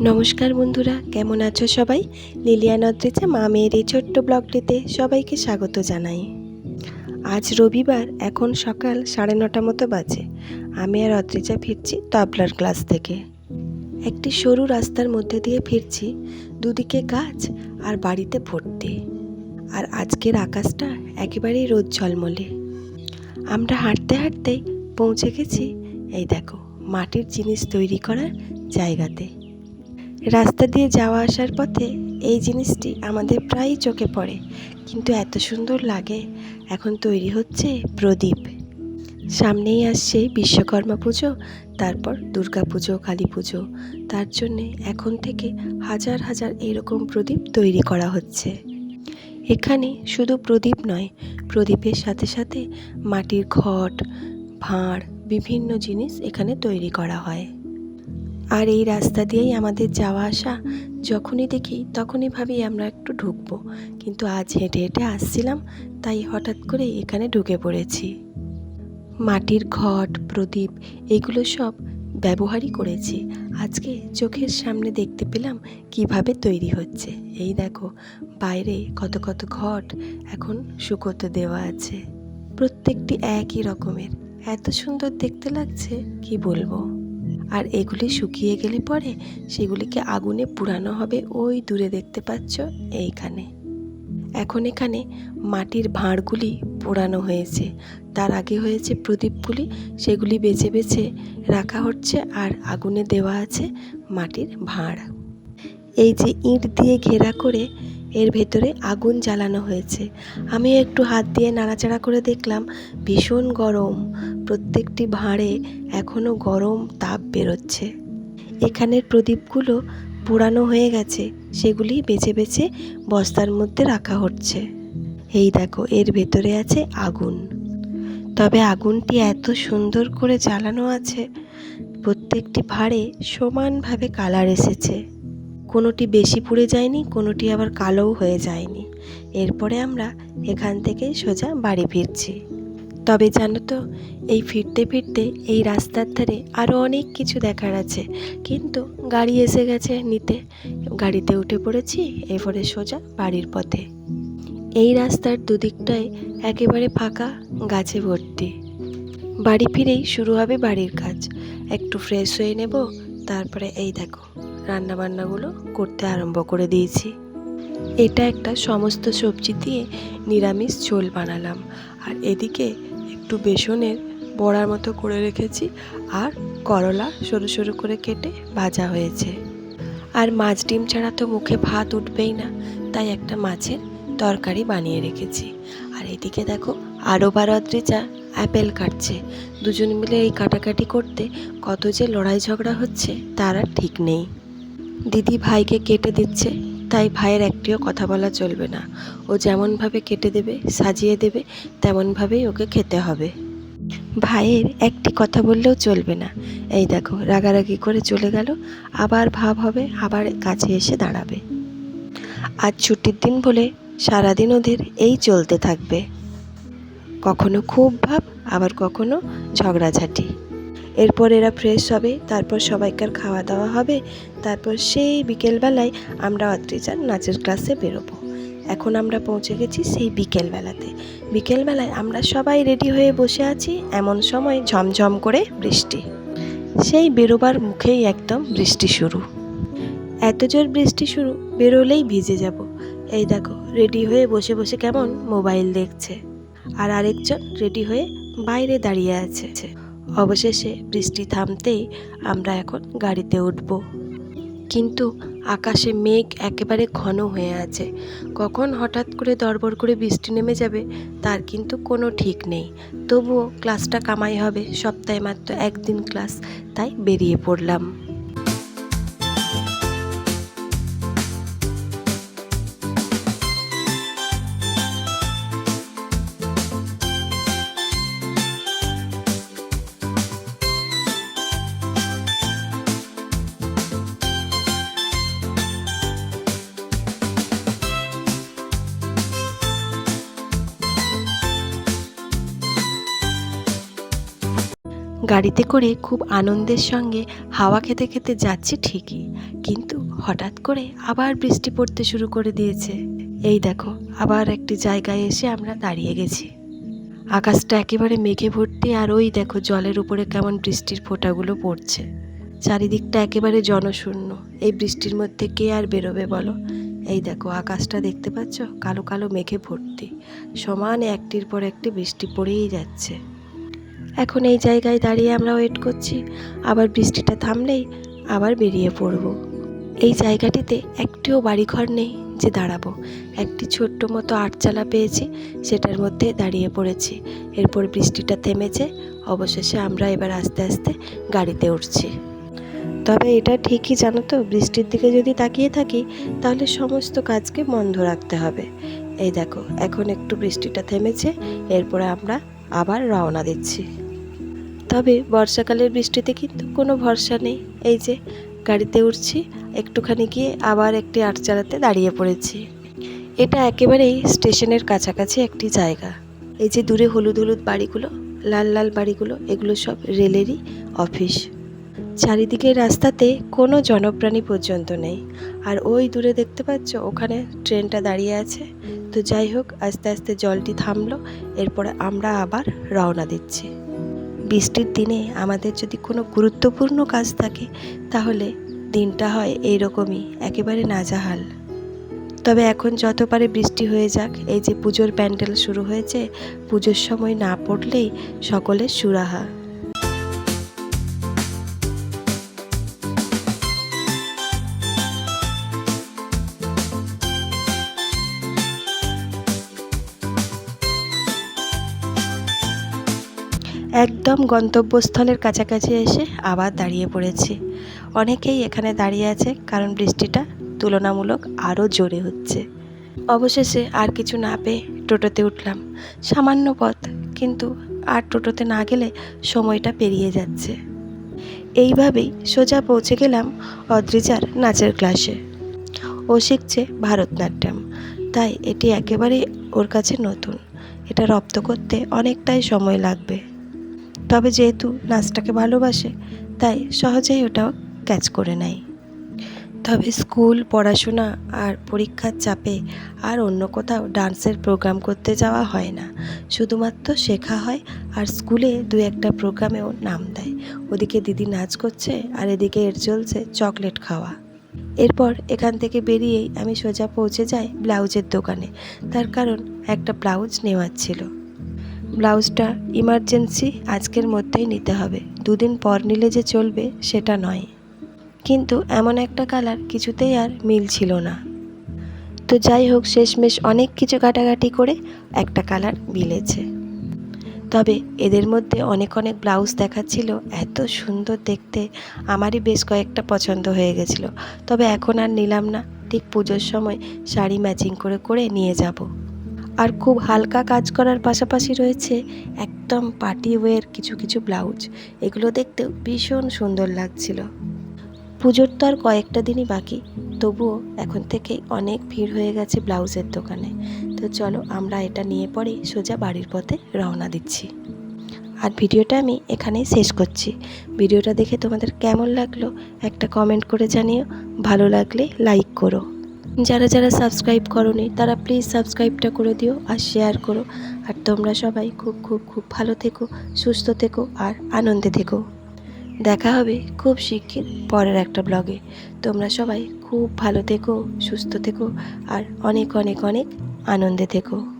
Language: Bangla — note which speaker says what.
Speaker 1: নমস্কার বন্ধুরা, কেমন আছো সবাই? লিলিয়া নদ্রিজা মা মেয়ের এই ছোট্ট ব্লগটিতে সবাইকে স্বাগত জানাই। আজ রবিবার, এখন সকাল সাড়ে নটা মতো বাজে। আমি আর অদ্রিজা ফিরছি তবলার ক্লাস থেকে। একটি সরু রাস্তার মধ্যে দিয়ে ফিরছি, দুদিকে গাছ আর বাড়িতে ভর্তি। আর আজকের আকাশটা একেবারেই রোদ ঝলমলে। আমরা হাঁটতে হাঁটতে পৌঁছে গেছি, এই দেখো, মাটির জিনিস তৈরি করার জায়গাতে। রাস্তা দিয়ে যাওয়া আসার পথে এই জিনিসটি আমাদের প্রায়ই চোখে পড়ে। কিন্তু এত সুন্দর লাগে। এখন তৈরি হচ্ছে প্রদীপ। সামনেই আসছে বিশ্বকর্মা পুজো, তারপর দুর্গা পুজো, কালী পুজো। তার জন্যে এখন থেকে হাজার হাজার এরকম প্রদীপ তৈরি করা হচ্ছে। এখানে শুধু প্রদীপ নয়, প্রদীপের সাথে সাথে মাটির ঘট ভাঁড়, বিভিন্ন জিনিস এখানে তৈরি করা হয়। আর এই রাস্তা দিয়েই আমাদের যাওয়া আসা, যখনই দেখি তখনই ভাবি আমরা একটু ঢুকবো। কিন্তু আজ হেঁটে হেঁটে আসছিলাম, তাই হঠাৎ করে এখানে ঢুকে পড়েছি। মাটির ঘট, প্রদীপ, এগুলো সব ব্যবহারই করেছি। আজকে চোখের সামনে দেখতে পেলাম কীভাবে তৈরি হচ্ছে। এই দেখো, বাইরে কত কত ঘট, এখন শুকোতে দেওয়া আছে। প্রত্যেকটি একই রকমের। এত সুন্দর দেখতে লাগছে, কি বলব? আর এগুলি শুকিয়ে গেলে পরে সেগুলিকে আগুনে পুরানো হবে। ওই দূরে দেখতে পাচ্ছ এইখানে। এখন এখানে মাটির ভাঁড়গুলি পোড়ানো হয়েছে। তার আগে হয়েছে প্রদীপগুলি সেগুলি বেছে বেছে রাখা হচ্ছে আর আগুনে দেওয়া আছে মাটির ভাঁড়। এই যে ইঁট দিয়ে ঘেরা করে এর ভেতরে আগুন জ্বালানো হয়েছে। আমি একটু হাত দিয়ে নাড়াচাড়া করে দেখলাম, ভীষণ গরম। প্রত্যেকটি ভাঁড়ে এখনও গরম তাপ বেরোচ্ছে। এখানের প্রদীপগুলো পুরানো হয়ে গেছে, সেগুলি বেছে বেছে বস্তার মধ্যে রাখা হচ্ছে। এই দেখো, এর ভেতরে আছে আগুন। তবে আগুনটি এত সুন্দর করে জ্বালানো আছে, প্রত্যেকটি ভাঁড়ে সমানভাবে কালার এসেছে। কোনোটি বেশি পুড়ে যায়নি, কোনোটি আবার কালোও হয়ে যায়নি। এরপরে আমরা এখান থেকে সোজা বাড়ি ফিরছি। তবে জানো তো, এই ফিরতে ফিরতে এই রাস্তার ধারে আরও অনেক কিছু দেখার আছে। কিন্তু গাড়ি এসে গেছে নিতে। গাড়িতে উঠে পড়েছি, এরপরে সোজা বাড়ির পথে। এই রাস্তার দুদিকটায় একেবারে ফাঁকা, গাছে ভর্তি। বাড়ি ফিরেই শুরু হবে বাড়ির কাজ। একটু ফ্রেশ হয়ে নেব, তারপরে এই দেখো। রান্নাবান্নাগুলো করতে আরম্ভ করে দিয়েছি। এটা একটা সমস্ত সবজি দিয়ে নিরামিষ ঝোল বানালাম। আর এদিকে একটু বেসনের বড়ার মতো করে রেখেছি আর করলা সরু সরু করে কেটে ভাজা হয়েছে। আর মাছ ডিম ছাড়া তো মুখে ভাত উঠবেই না, তাই একটা মাছের তরকারি বানিয়ে রেখেছি। আর এদিকে দেখো আরও বারদ্রিচা অ্যাপেল কাটছে। দুজন মিলে এই কাটাকাটি করতে কত যে লড়াই ঝগড়া হচ্ছে তার আর ঠিক নেই। দিদি ভাইকে কেটে দিচ্ছে, তাই ভাইয়ের একটিও কথা বলা চলবে না। ও যেমনভাবে কেটে দেবে, সাজিয়ে দেবে, তেমনভাবেই ওকে খেতে হবে। ভাইয়ের একটি কথা বললেও চলবে না। এই দেখো, রাগারাগি করে চলে গেল, আবার ভাব হবে, আবার কাছে এসে দাঁড়াবে। আজ ছুটির দিন বলে সারাদিন ওদের এই চলতে থাকবে। কখনো খুব ভাব, আবার কখনো ঝগড়াঝাটি। এরপর এরা ফ্রেশ হবে, তারপর সবাইকার খাওয়া দাওয়া হবে, তারপর সেই বিকেলবেলায় আমরা অদ্রিজার নাচের ক্লাসে বেরোবো। এখন আমরা পৌঁছে গেছি সেই বিকেলবেলাতে। বিকেলবেলায় আমরা সবাই রেডি হয়ে বসে আছি, এমন সময় ঝমঝম করে বৃষ্টি। সেই বেরোবার মুখেই একদম বৃষ্টি শুরু। এত জোর বৃষ্টি শুরু, বেরোলেই ভিজে যাব। এই দেখো রেডি হয়ে বসে বসে কেমন মোবাইল দেখছে। আর আরেকজন রেডি হয়ে বাইরে দাঁড়িয়ে আছে। অবশেষে বৃষ্টি থামতেই আমরা এখন গাড়িতে উঠব। কিন্তু আকাশে মেঘ একেবারে ঘন হয়ে আছে। কখন হঠাৎ করে দরবর করে বৃষ্টি নেমে যাবে, তার কিন্তু কোনো ঠিক নেই। তবুও ক্লাসটা কামাই হবে, সপ্তাহে মাত্র একদিন ক্লাস, তাই বেরিয়ে পড়লাম। গাড়িতে করে খুব আনন্দের সঙ্গে হাওয়া খেতে খেতে যাচ্ছি ঠিকই, কিন্তু হঠাৎ করে আবার বৃষ্টি পড়তে শুরু করে দিয়েছে। এই দেখো, আবার একটি জায়গায় এসে আমরা দাঁড়িয়ে গেছি। আকাশটা একেবারে মেঘে ভর্তি আর ওই দেখো জলের উপরে কেমন বৃষ্টির ফোঁটাগুলো পড়ছে। চারিদিকটা একেবারে জনশূন্য, এই বৃষ্টির মধ্যে কে আর বেরোবে বলো? এই দেখো, আকাশটা দেখতে পাচ্ছ? কালো কালো মেঘে ভর্তি। সমানে একটির পর একটি বৃষ্টি পড়েই যাচ্ছে। এখন এই জায়গায় দাঁড়িয়ে আমরা ওয়েট করছি। আবার বৃষ্টিটা থামলেই আবার বেরিয়ে পড়ব। এই জায়গাটিতে একটিও বাড়িঘর নেই যে দাঁড়াবো। একটি ছোট্ট মতো আটচালা পেয়েছি, সেটার মধ্যে দাঁড়িয়ে পড়েছি। এরপর বৃষ্টিটা থেমেছে, অবশেষে আমরা এবার আস্তে আস্তে গাড়িতে উঠছি। তবে এটা ঠিকই জানো তো, বৃষ্টির দিকে যদি তাকিয়ে থাকি, তাহলে সমস্ত কাজকে বন্ধ রাখতে হবে। এই দেখো, এখন একটু বৃষ্টিটা থেমেছে, এরপরে আমরা আবার রওনা দিচ্ছি। তবে বর্ষাকালের বৃষ্টিতে কিন্তু কোনো ভরসা নেই। এই যে গাড়িতে উঠছি, একটুখানি গিয়ে আবার একটি আটচালাতে দাঁড়িয়ে পড়েছি। এটা একেবারেই স্টেশনের কাছাকাছি একটি জায়গা। এই যে দূরে হলুদ হলুদ বাড়িগুলো, লাল লাল বাড়িগুলো, এগুলো সব রেলেরই অফিস। চারিদিকের রাস্তাতে কোনো জনপ্রাণী পর্যন্ত নেই। আর ওই দূরে দেখতে পাচ্ছ, ওখানে ট্রেনটা দাঁড়িয়ে আছে। তো যাই হোক, আস্তে আস্তে জলটি থামলো, এরপরে আমরা আবার রওনা দিচ্ছি। বৃষ্টির দিনে আমাদের যদি কোনো গুরুত্বপূর্ণ কাজ থাকে, তাহলে দিনটা হয় এই রকমই একেবারে নাজাহাল। তবে এখন যত পারে বৃষ্টি হয়ে যাক, এই যে পুজোর প্যান্ডেল শুরু হয়েছে, পুজোর সময় না পড়লেই সকলের সুরাহা। একদম গন্তব্যস্থলের কাছাকাছি এসে আবার দাঁড়িয়ে পড়েছি। অনেকেই এখানে দাঁড়িয়ে আছে কারণ বৃষ্টিটা তুলনামূলক আরও জোরে হচ্ছে। অবশেষে আর কিছু না পেয়ে টোটোতে উঠলাম। সামান্য পথ, কিন্তু আর টোটোতে না গেলে সময়টা পেরিয়ে যাচ্ছে। এইভাবেই সোজা পৌঁছে গেলাম অদ্রিজার নাচের ক্লাসে। ও শিখছে ভারতনাট্যম, তাই এটি একেবারে ওর কাছে নতুন। এটা রপ্ত করতে অনেকটাই সময় লাগবে। তবে যেহেতু নাচটাকে ভালোবাসে, তাই সহজেই ওটাও ক্যাচ করে নেয়। তবে স্কুল, পড়াশোনা আর পরীক্ষার চাপে আর অন্য কোথাও ডান্সের প্রোগ্রাম করতে যাওয়া হয় না। শুধুমাত্র শেখা হয় আর স্কুলে দু একটা প্রোগ্রামেও নাম দেয়। ওদিকে দিদি নাচ করছে আর এদিকে এর চলছে চকলেট খাওয়া। এরপর এখান থেকে বেরিয়েই আমি সোজা পৌঁছে যাই ব্লাউজের দোকানে। তার কারণ একটা ব্লাউজ নেওয়ার ছিল। ব্লাউজটা ইমার্জেন্সি আজকের মধ্যেই নিতে হবে। দুদিন পর নিলে যে চলবে, সেটা নয়। কিন্তু এমন একটা কালার কিছুতেই আর মিল ছিল না। তো যাই হোক, শেষমেশ অনেক কিছু কাটাকাটি করে একটা কালার মিলেছে। তবে এদের মধ্যে অনেক অনেক ব্লাউজ দেখাচ্ছিল, এত সুন্দর দেখতে। আমারই বেশ কয়েকটা পছন্দ হয়ে গেছিল। তবে এখন আর নিলাম না। ঠিক পুজোর সময় শাড়ি ম্যাচিং করে করে নিয়ে যাব। আর খুব হালকা কাজ করার পাশাপাশি রয়েছে একদম পার্টি ওয়ের কিছু কিছু ব্লাউজ। এগুলো দেখতেও ভীষণ সুন্দর লাগছিল। পুজোর তো আর কয়েকটা দিনই বাকি, তবুও এখন থেকেই অনেক ভিড় হয়ে গেছে ব্লাউজের দোকানে। তো চলো আমরা এটা নিয়ে পরেই সোজা বাড়ির পথে রওনা দিচ্ছি। আর ভিডিওটা আমি এখানেই শেষ করছি। ভিডিওটা দেখে তোমাদের কেমন লাগল একটা কমেন্ট করে জানিও। ভালো লাগলে লাইক করো। যারা যারা সাবস্ক্রাইব করনি, তারা প্লিজ সাবস্ক্রাইবটা করে দিও আর শেয়ার করো। আর তোমরা সবাই খুব খুব খুব ভালো থেকো, সুস্থ থেকো আর আনন্দে থেকো। দেখা হবে খুব শিগগির পরের একটা ব্লগে তোমরা সবাই খুব ভালো থেকো, সুস্থ থেকো আর অনেক অনেক অনেক আনন্দে থেকো।